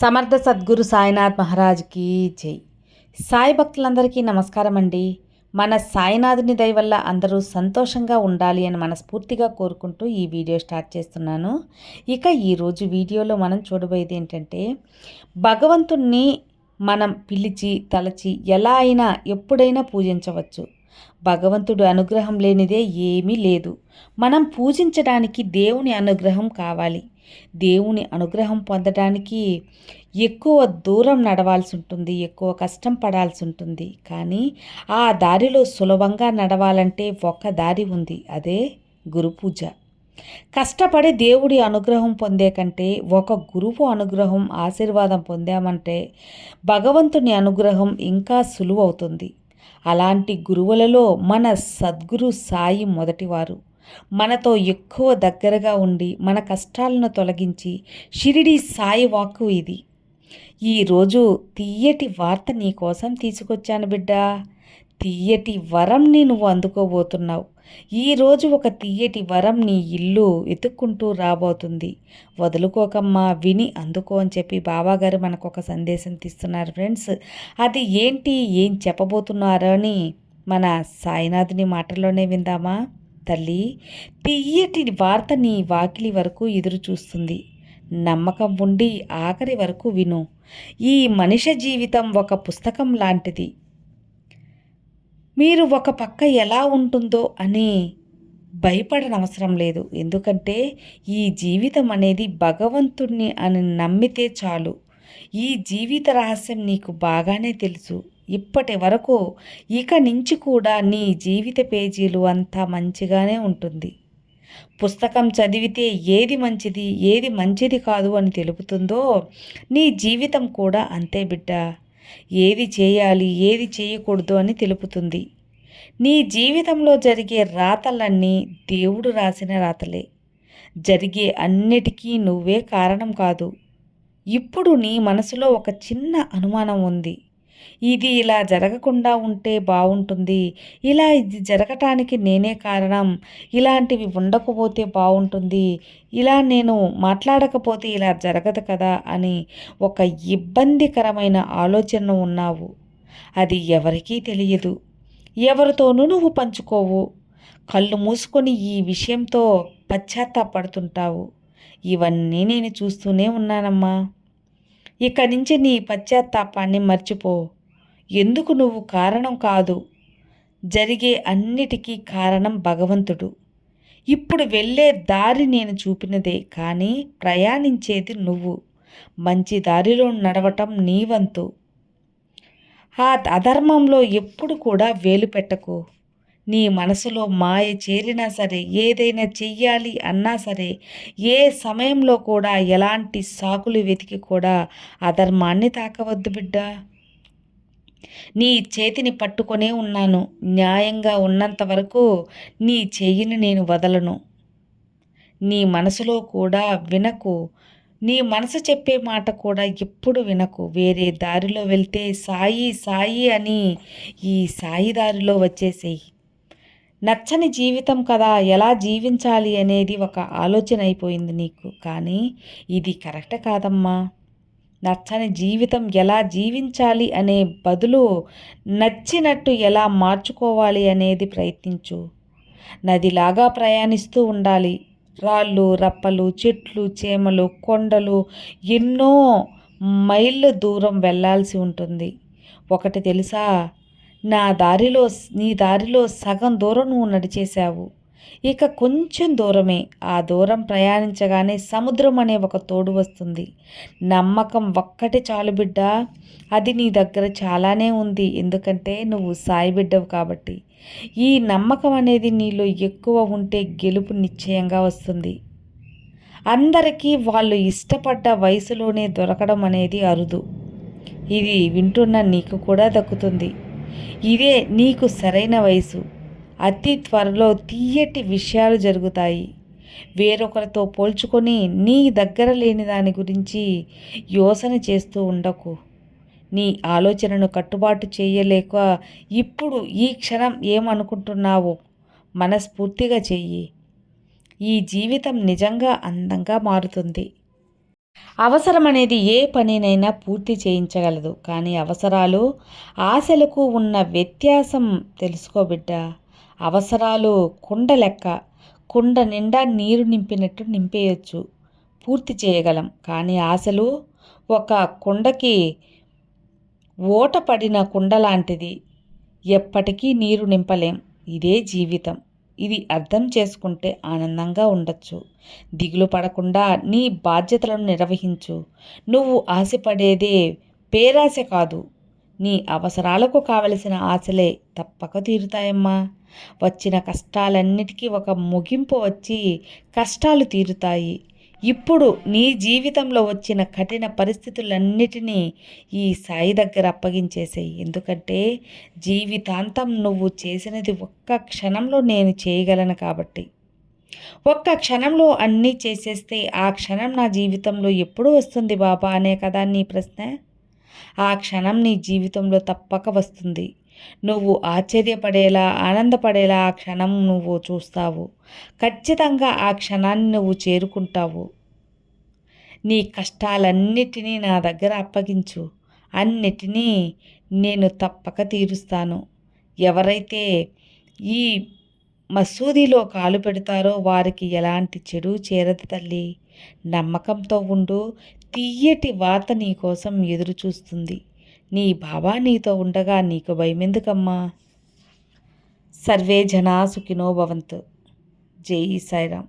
సమర్థ సద్గురు సాయినాథ్ మహారాజ్కి జై. సాయి భక్తులందరికీ నమస్కారం అండి మన సాయినాథుని దయ వల్ల అందరూ సంతోషంగా ఉండాలి అని మనస్ఫూర్తిగా కోరుకుంటూ ఈ వీడియో స్టార్ట్ చేస్తున్నాను. ఇక ఈరోజు వీడియోలో మనం చూడబోయేది ఏంటంటే భగవంతుణ్ణి మనం పిలిచి తలచి ఎలా అయినా ఎప్పుడైనా పూజించవచ్చు. భగవంతుడు అనుగ్రహం లేనిదే ఏమీ లేదు. మనం పూజించడానికి దేవుని అనుగ్రహం కావాలి. దేవుని అనుగ్రహం పొందడానికి ఎక్కువ దూరం నడవాల్సి ఉంటుంది ఎక్కువ కష్టం పడాల్సి ఉంటుంది. కానీ ఆ దారిలో సులభంగా నడవాలంటే ఒక్క దారి ఉంది అదే గురు పూజ. కష్టపడి దేవుడి అనుగ్రహం పొందే కంటే ఒక గురువు అనుగ్రహం ఆశీర్వాదం పొందామంటే భగవంతుని అనుగ్రహం ఇంకా సులువవుతుంది. అలాంటి గురువులలో మన సద్గురు సాయి మొదటివారు. మనతో ఎక్కువ దగ్గరగా ఉండి మన కష్టాలను తొలగించి షిరిడి సాయి వాక్కు ఇది. ఈరోజు తీయటి వార్త నీ కోసం తీసుకొచ్చాను బిడ్డా. తీయటి వరంని నువ్వు అందుకోబోతున్నావు. ఈరోజు ఒక తీయటి వరం నీ ఇల్లు ఎత్తుక్కుంటూ రాబోతుంది. వదులుకోకమ్మా విని అందుకో అని చెప్పి బాబాగారు మనకు ఒక సందేశం తీస్తున్నారు ఫ్రెండ్స్. అది ఏంటి? ఏం చెప్పబోతున్నారో అని మన సాయినాథుని మాటల్లోనే విందామా? తల్లి తీయటి వార్త నీ వాకిలి వరకు ఎదురు చూస్తుంది. నమ్మకం ఉండి ఆఖరి వరకు విను. ఈ మనిషి జీవితం ఒక పుస్తకం లాంటిది. మీరు ఒక పక్క ఎలా ఉంటుందో అని భయపడనవసరం లేదు. ఎందుకంటే ఈ జీవితం అనేది భగవంతుణ్ణి అని నమ్మితే చాలు. ఈ జీవిత రహస్యం నీకు బాగానే తెలుసు. ఇప్పటి వరకు ఇక నుంచి కూడా నీ జీవిత పేజీలు అంతా మంచిగానే ఉంటుంది. పుస్తకం చదివితే ఏది మంచిది ఏది మంచిది కాదు అని తెలుపుతుందో నీ జీవితం కూడా అంతే బిడ్డ. ఏది చేయాలి ఏది చేయకూడదు అని తెలుపుతుంది. నీ జీవితంలో జరిగే రాతలన్నీ దేవుడు రాసిన రాతలే. జరిగే అన్నిటికీ నువ్వే కారణం కాదు. ఇప్పుడు నీ మనసులో ఒక చిన్న అనుమానం ఉంది. ఇది ఇలా జరగకుండా ఉంటే బాగుంటుంది ఇలా ఇది జరగటానికి నేనే కారణం. ఇలాంటివి ఉండకపోతే బాగుంటుంది ఇలా నేను మాట్లాడకపోతే ఇలా జరగదు కదా అని ఒక ఇబ్బందికరమైన ఆలోచన ఉన్నావు. అది ఎవరికీ తెలియదు. ఎవరితోనూ నువ్వు పంచుకోవు. కళ్ళు మూసుకొని ఈ విషయంతో పశ్చాత్తాపడుతుంటావు. ఇవన్నీ నేను చూస్తూనే ఉన్నానమ్మా. ఇక నుంచి నీ పశ్చాత్తాపాన్ని మర్చిపో. ఎందుకు నువ్వు కారణం కాదు. జరిగే అన్నిటికీ కారణం భగవంతుడు. ఇప్పుడు వెళ్ళే దారి నేను చూపినదే కానీ ప్రయాణించేది నువ్వు. మంచి దారిలో నడవటం నీ వంతు. ఆ అధర్మంలో ఎప్పుడు కూడా వేలు పెట్టకు. నీ మనసులో మాయ చేరినా సరే ఏదైనా చెయ్యాలి అన్నా సరే ఏ సమయంలో కూడా ఎలాంటి సాకులు వెతికి కూడా అధర్మాన్ని తాకవద్దు బిడ్డ. నీ చేతిని పట్టుకొనే ఉన్నాను. న్యాయంగా ఉన్నంత వరకు నీ చెయ్యిని నేను వదలను. నీ మనసులో కూడా వినకు. నీ మనసు చెప్పే మాట కూడా ఎప్పుడు వినకు. వేరే దారిలో వెళ్తే సాయి సాయి అని ఈ సాయి దారిలో వచ్చేసేయి. నచ్చని జీవితం కదా ఎలా జీవించాలి అనేది ఒక ఆలోచన అయిపోయింది నీకు. కానీ ఇది కరెక్ట్ కాదమ్మా. నచ్చని జీవితం ఎలా జీవించాలి అనే బదులు నచ్చినట్టు ఎలా మార్చుకోవాలి అనేది ప్రయత్నించు. నదిలాగా ప్రయాణిస్తూ ఉండాలి. రాళ్ళు రప్పలు చెట్లు చేమలు కొండలు ఎన్నో మైళ్ళ దూరం వెళ్ళాల్సి ఉంటుంది. ఒకటి తెలుసా? నా దారిలో నీ దారిలో సగం దూరం నువ్వు నడిచేశావు. ఇక కొంచెం దూరమే. ఆ దూరం ప్రయాణించగానే సముద్రం అనే ఒక తోడు వస్తుంది. నమ్మకం ఒక్కటి చాలు బిడ్డ. అది నీ దగ్గర చాలానే ఉంది. ఎందుకంటే నువ్వు సాయి బిడ్డవు కాబట్టి. ఈ నమ్మకం అనేది నీలో ఎక్కువ ఉంటే గెలుపు నిశ్చయంగా వస్తుంది. అందరికీ వాళ్ళు ఇష్టపడ్డ వయసులోనే దొరకడం అనేది అరుదు. ఇది వింటున్న నీకు కూడా దక్కుతుంది. ఇదే నీకు సరైన వయసు. అతి త్వరలో తీయటి విషయాలు జరుగుతాయి. వేరొకరితో పోల్చుకొని నీ దగ్గర లేని దాని గురించి యోచన చేస్తూ ఉండకు. నీ ఆలోచనను కట్టుబాటు చేయలేక ఇప్పుడు ఈ క్షణం ఏమనుకుంటున్నావో? మనస్ఫూర్తిగా చెయ్యి. ఈ జీవితం నిజంగా అందంగా మారుతుంది. అవసరం అనేది ఏ పనినైనా పూర్తి చేయించగలదు. కానీ అవసరాలు ఆశలకు ఉన్న వ్యత్యాసం తెలుసుకో బిడ్డ. అవసరాలు కుండ లెక్క. కుండ నిండా నీరు నింపినట్టు నింపేయచ్చు. పూర్తి చేయగలం. కానీ ఆశలు ఒక కుండకి ఓట పడిన కుండ లాంటిది ఎప్పటికీ నీరు నింపలేం. ఇదే జీవితం. ఇది అర్థం చేసుకుంటే ఆనందంగా ఉండొచ్చు. దిగులు పడకుండా నీ బాధ్యతలను నిర్వహించు. నువ్వు ఆశపడేదే పేరాశ కాదు. నీ అవసరాలకు కావలసిన ఆశలే తప్పక తీరుతాయమ్మా. వచ్చిన కష్టాలన్నిటికీ ఒక ముగింపు వచ్చి కష్టాలు తీరుతాయి. ఇప్పుడు నీ జీవితంలో వచ్చిన కఠిన పరిస్థితులన్నిటినీ ఈ సాయి దగ్గర అప్పగించేసేయి. ఎందుకంటే జీవితాంతం నువ్వు చేసినది ఒక్క క్షణంలో నేను చేయగలను కాబట్టి. ఒక్క క్షణంలో అన్నీ చేసేస్తే ఆ క్షణం నా జీవితంలో ఎప్పుడు వస్తుంది బాబా అనే కదా నీ ప్రశ్న? ఆ క్షణం నీ జీవితంలో తప్పక వస్తుంది. నువ్వు ఆశ్చర్యపడేలా ఆనందపడేలా ఆ క్షణం నువ్వు చూస్తావు. ఖచ్చితంగా ఆ క్షణాన్ని నువ్వు చేరుకుంటావు. నీ కష్టాలన్నిటినీ నా దగ్గర అప్పగించు. అన్నిటినీ నేను తప్పక తీరుస్తాను. ఎవరైతే ఈ మసూదిలో కాలు పెడతారో వారికి ఎలాంటి చెడు చేరదు తల్లి. నమ్మకంతో ఉండు. తీయటి వార్త నీ కోసం ఎదురు చూస్తుంది నీ బాబా నీతో ఉండగా నీకు భయమెందుకమ్మా? సర్వే జనా సుఖినో భవంతు. జై సాయిరామ్.